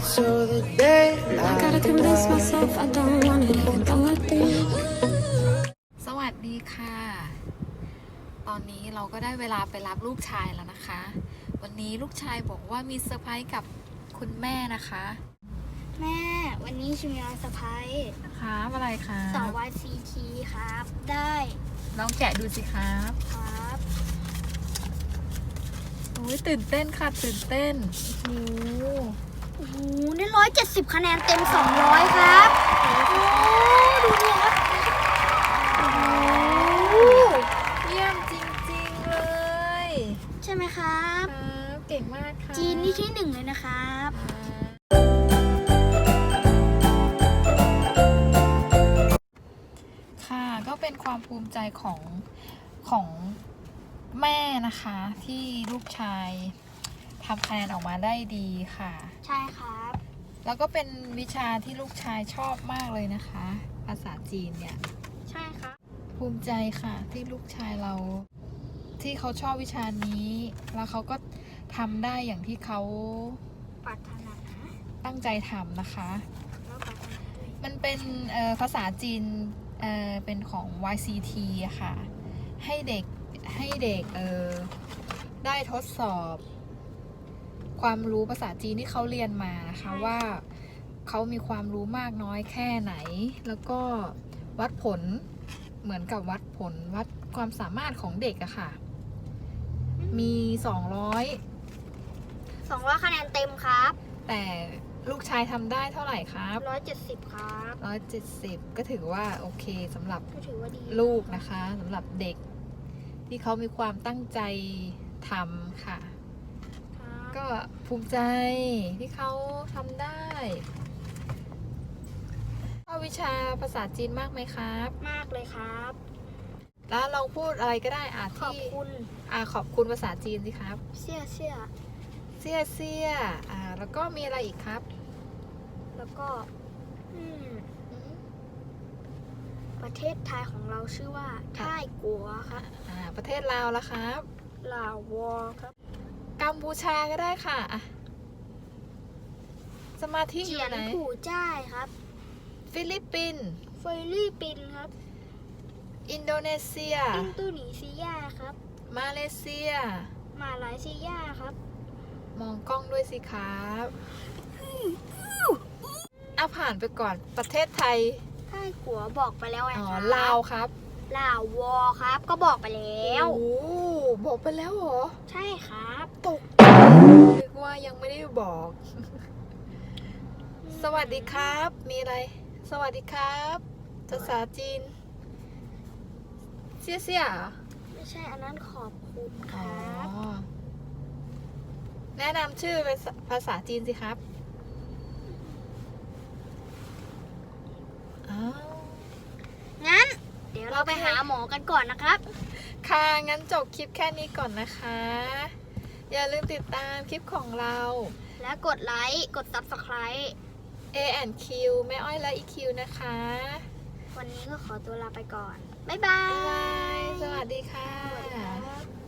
wait till the day I gotta convince myself I don't want it even though I do สวัสดีค่ะ ตอนนี้เราก็ได้เวลาไปรับลูกชายแล้วนะคะ วันนี้ลูกชายบอกว่ามีเซอร์ไพรส์กับคุณแม่นะคะ แม่ วันนี้ชิมยาสะพายครับอะไรคะสาววายซีทีครับ ได้ลองแกะดูสิครับครับโอ้ยตื่นเต้นค่ะ ตื่นเต้น โอ้โห โอ้โหได้ร้อยเจ็ดสิบคะแนนเต็มสองร้อยครับโอ้โหดูดิครับโอ้โหเยี่ยมจริงๆเลยใช่ไหมครับ ครับเก่งมากค่ะจีนนี่ที่หนึ่งเลยนะครับ ค่ะก็เป็นความภูมิใจของของแม่นะคะที่ลูกชาย ทำคะแนนออกมาได้ดีค่ะ ใช่ครับ แล้วก็เป็นวิชาที่ลูกชายชอบมากเลยนะคะ ภาษาจีนเนี่ย ใช่ครับ ภูมิใจค่ะที่ลูกชายเรา ที่เขาชอบวิชานี้ แล้วเขาก็ทำได้อย่างที่เขาปรารถนาตั้งใจทำนะคะ แล้วปรารถนาด้วยมันเป็นเอ่อภาษาจีนเอ่อเป็นของ YCT อะค่ะ ให้เด็กให้เด็กเออได้ทดสอบ ความรู้ภาษาจีนที่เขาเรียนมานะคะว่าเขามีความรู้มากน้อยแค่ไหน แล้วก็วัดผลเหมือนกับวัดผลวัดความสามารถของเด็กอะค่ะ มี200สองร้อยคะแนนเต็มครับ แต่ลูกชายทำได้เท่าไหร่ครับร้อยเจ็ดสิบครับ170ก็ถือว่าโอเคสำหรับก็ถือว่าดีลูกนะคะสำหรับเด็กที่เขามีความตั้งใจทำค่ะครับ ก็ภูมิใจที่เขาทำได้ชอบวิชาภาษาจีนมากไหมครับ มากเลยครับ แล้วลองพูดอะไรก็ได้อะขอบที่คุณอะขอบคุณภาษาจีนสิครับเสี่ยเสี่ยเสียเสียอ่าแล้วก็มีอะไรอีกครับแล้วก็ อืมประเทศไทยของเราชื่อว่าท่ายกัวครับอ่าประเทศลาวละครับ ลาวอครับ กัมพูชาก็ได้ค่ะอะสมาธิอเจียู่ยนไหน ผู่จ้ายครับ ฟิลิปปินส์ฟิลิปปินส์ครับ อินโดนีเซีย อินโดนีเซียครับ มาเลเซีย มาเลเซียครับ มองกล้องด้วยสิครับเอาผ่านไปก่อนประเทศไทยท่ายกัวบอกไปแล้วไงอ๋อ ครับลาวครับลาวอครับ ก็บอกไปแล้ว โอ้ บอกไปแล้วเหรอ ใช่ครับ ตกนึกว่ายังไม่ได้บอก สวัสดีครับ มีอะไร สวัสดีครับ ภาษาจีน เสียเสียเหรอไม่ใช่อันนั้นขอบคุณคอ๋อ รับ แนะนำชื่อเป็นภาษาจีนสิครับอ้าว งั้น เดี๋ยวเราไปหาหมอกันก่อนนะครับ ค่ะ งั้นจบคลิปแค่นี้ก่อนนะคะ อย่าลืมติดตามคลิปของเรา และกดไลค์กด subscribe A and Q แม่อ้อยและ EQ นะคะ วันนี้ก็ขอตัวลาไปก่อน บ๊ายบาบ๊ายบายยสวัสดีค่ะสวัสดีครับ